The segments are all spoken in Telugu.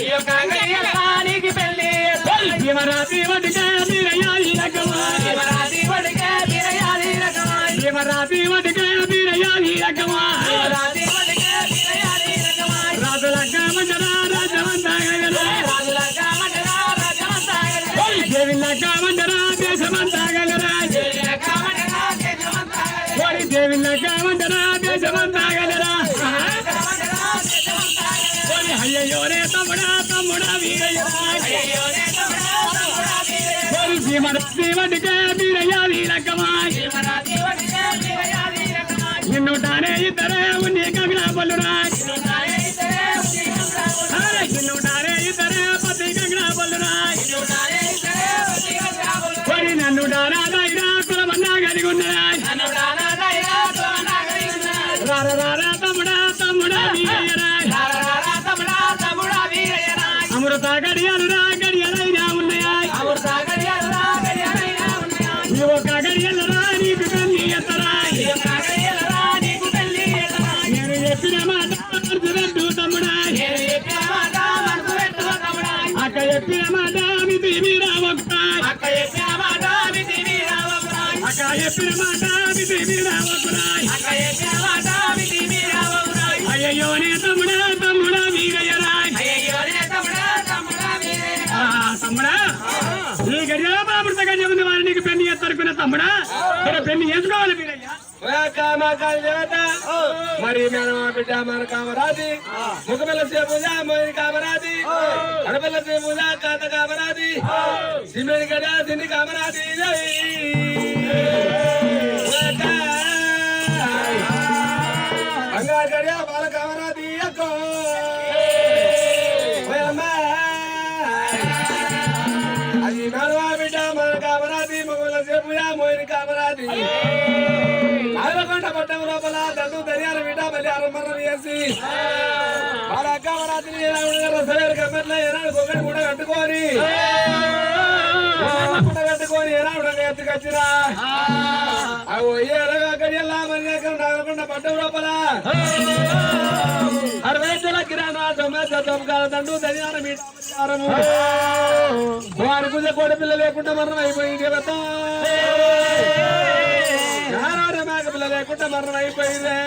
ఈ యొక్క योरे तमड़ा तमड़ा वीरया योरे तमड़ा तमड़ा वीरया और जीवन जीवन के वीरया वीर कमाई जीवन जीवन के वीरया वीर कमाई निन्नु डाने इतरे उन्हें गगना बलुराज చెప్పిన మాట మితి మీరా ఒక్కటాయ్ అక్క చెప్పిన మాట మితి మీరావకురాయ్ నే తమ్ముడా. తమ్ముడా అయ్యో నే తమ్ముడా తమ్ముడా తమ్ముడా ఈ నీకు పెళ్ళి తమ్ముడా ఇక్కడ పెళ్ళి చేసుకోవాలి మరి మన బిడ్డ మన కామరాది ముఖమెల్ల సేపుజ కామరాది కడపల్ల సేపుజ కాత కామరాది సిమెంట్ గడ తిని కామరాది బంగారు గడియ బాల కామరాది అక్కో అది మనవా బిడ్డ మన కామరాది మొగల సేపుజ మొయిని కామరాది ఆరకొండ పట్టం లోపల దండు దర్యాల బిడ్డ మళ్ళీ అరమరం చేసి వాళ్ళ అక్క రాత్రి రసవేరు కమ్మెట్ల ఏనాడు కూడా కట్టుకొని కూడా కట్టుకొని ఏనాడు ఎత్తుకొచ్చిరా అవు ఏడగా గడియల్లా మరి నాగకుండా పట్టం లోపల. అరవై కిరాణా టొమాటో తొమ్మిది దండు మీటారము వారి గుజ కోడి పిల్ల లేకుండా మరణం అయిపోయింది కదా. మేక పిల్ల లేకుండా మరణం అయిపోయిందే.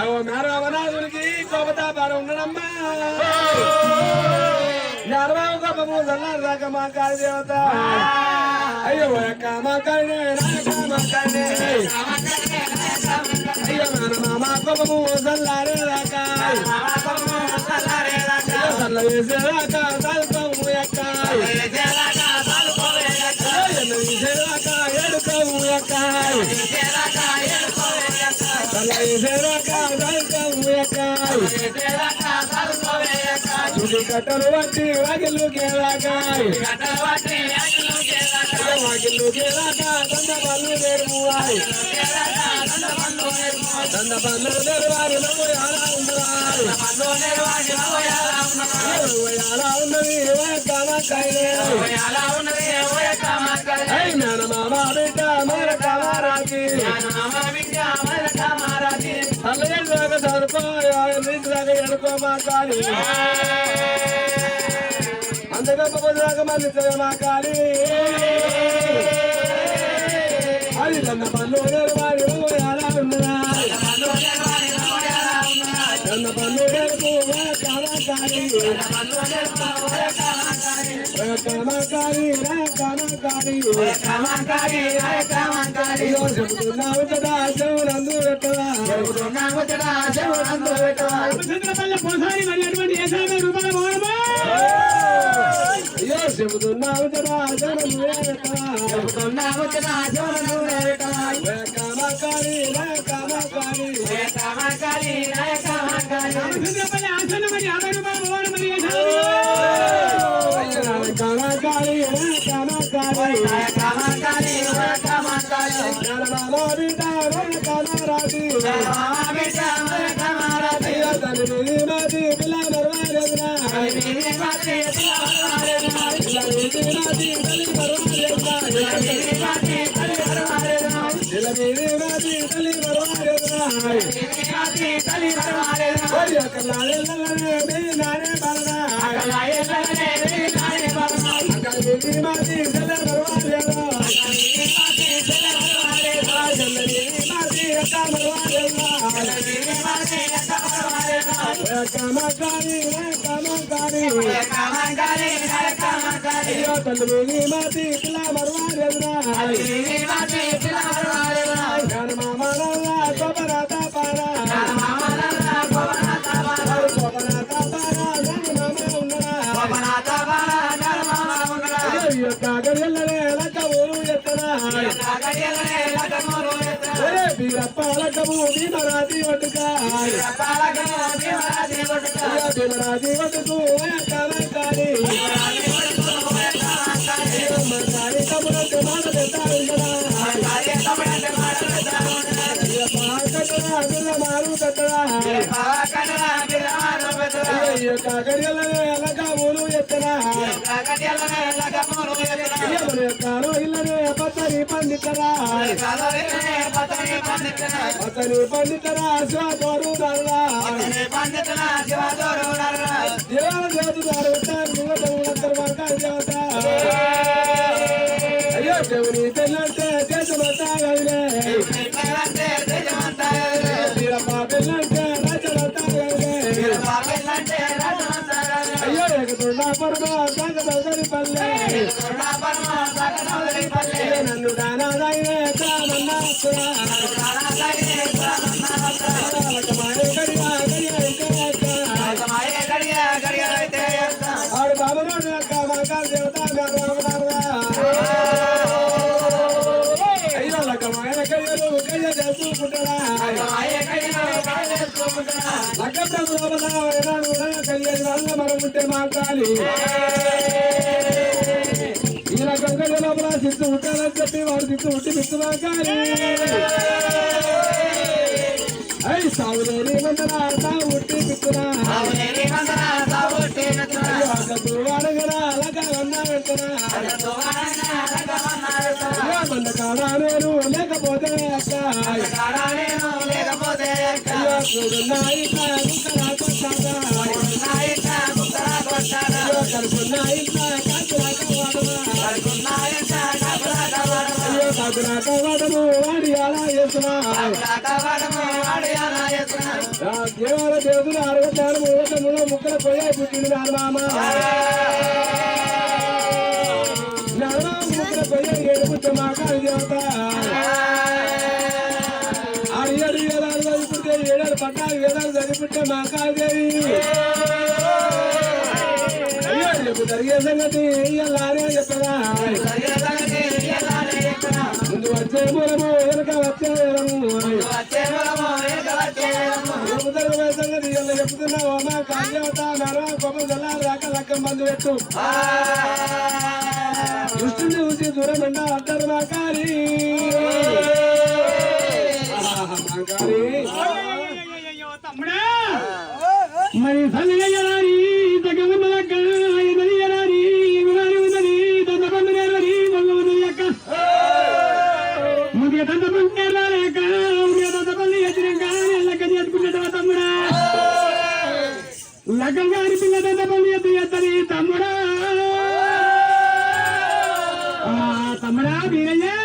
అవు నారాయణనాథునికి కోపతాపాలు ఉండడమ్మా. నరవావు కోపము దాకా మా కాళీ దేవత అయ్యో అక్క మా కాళీ రాక మా కాళీ అయ్యో నాన్న మా కోపము చల్లారే దాకా చల్ల వేసే దాకా చల్పము ఎక్క చుడి కట్టలు బట్టి వాకిళ్ళు కేలాకాయ్ వాకిళ్ళు కేలాక దండ పళ్ళు నేర్మువాయ్ దండ పళ్ళు నేర్వారు ఎలా ఉండరాయ్ ఎలా ఉన్నది కామాకాయలే అయ్ మేన బిడ్డ మేర కామారాకి తల్లగా సరిపోయా నీటిలాగా ఎడుకోమా కాలి అంతగా పొద్దులాగా మళ్ళీ మా అది తన పన్ను వారి ఎలా ఉన్నదా తన పన్ను కామాకాలి కామాకాలి కామాకాలి చెబుతున్నావు కదా శివులందు పెట్టవా చంద్రపల్ల పోసారి మరి అటువంటి ఏసామే రూపాయల మౌనమా చెబుతున్నావు కదా శివులందు పెట్టవా చంద్రపల్లి ఆసన మరి అయ్యో తల్లి నాది పిల్ల మరవాలేదునా నానే కామకారి కామకారి కామంకారి కామంకారి అయ్యో తండ్రి నీ మాటి పిల్ల మరవారెదురా ఈ మాటి పిల్లవారురా గణమామలల్లా ఊరు ఎత్తరా కాగడియలనే లగమోరు ఎత్ర అయ్యో మన ఎత్తారో ఇల్లనే పత్తరి పండితరా. కాలరినే పతని పండితన పత్తరి పండితరా స్వాగోరు దల్లా పతని దేవాల దేవతలు ఉంటారు ముంగట వంకాయ దేవత అయ్యో దేవుని పెళ్ళంటే దేశమంతా పరమ సాగబల్దని పల్లె నన్ను కామన్నా లోపల ఏనాడు కూడా మనం ఉంటే మాట్లాడి కళ్య లోపల సిత్తు ఉంటారని చెప్పి వాడు సిత్తు ఉంటే మిత్తు మాట్లాడి అయ్యి సాగులేని వందన సాగు మిత్తురా అసలు వాడగరా అలాగా అన్నా పెడుతున్నా దువారన రకమన్నారు మంద కాడా నేను లేకపోతే అక్క. కాడాలేను లేకపోతే అయ్యో చూడున్నాయి కొట్టాడా నాయక కుక్కరా నాయక దేవుడు అరవతారు ముక్కల ముక్కల దేవత ఏడాది పద్నాలుగు వేలాలు చదివిపుట్టే మాకాదేవి అయ్యో రేపు జరిగే సంగతి ఇయ్యాలనే చెప్పరా. ముందు వచ్చే మూలము వెనక వచ్చే రేపు జరిగే సంగతి ఇలా చెప్తున్నావు? మా కాదేవత నరవ జల్లాలు రాక లక్క మందు పెట్టు. దృష్టిని చూసి దూరం ఎండ అంటారు మా కారి లగ్గం గారి పిల్ల దండ పండు ఎత్తని తమ్ముడా తమ్ముడా వీరయ్యా!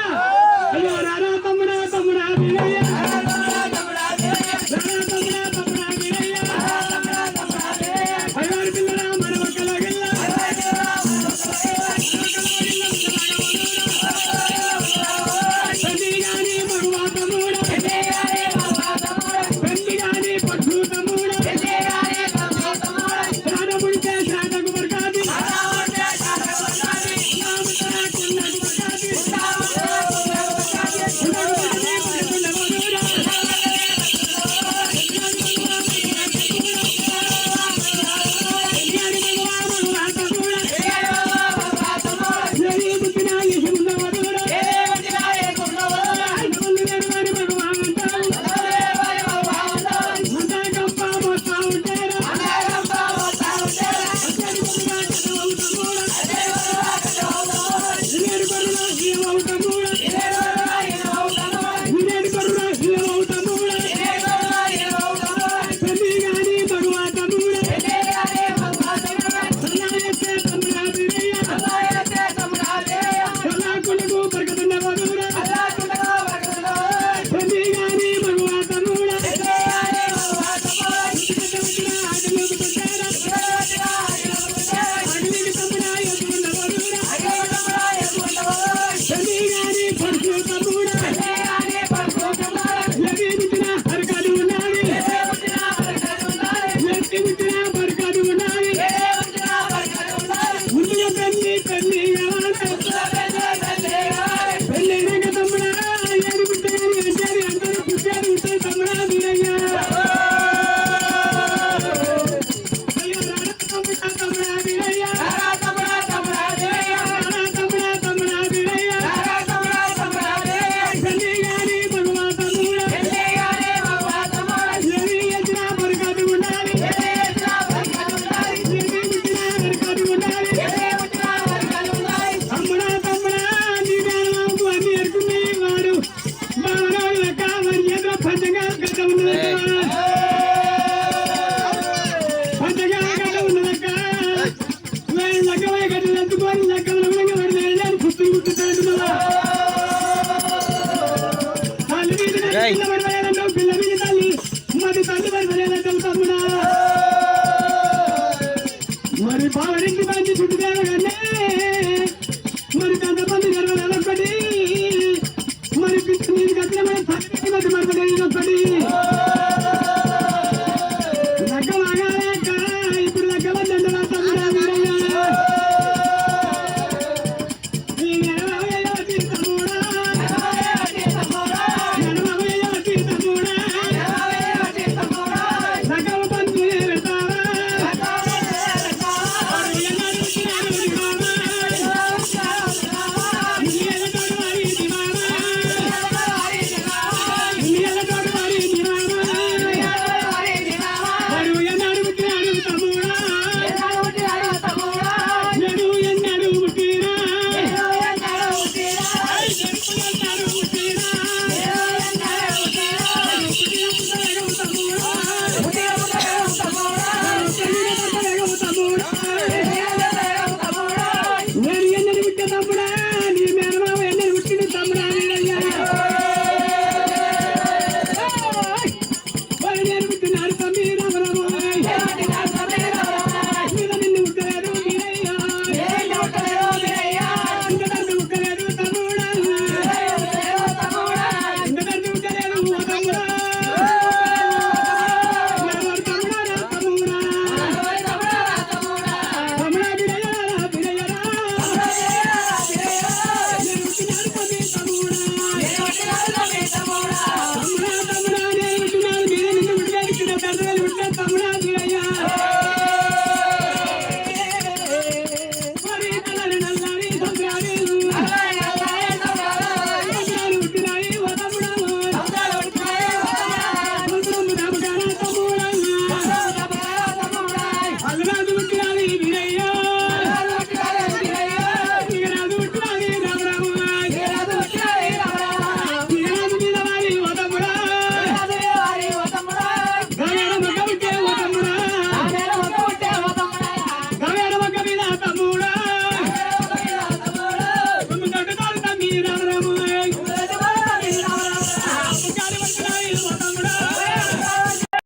మీద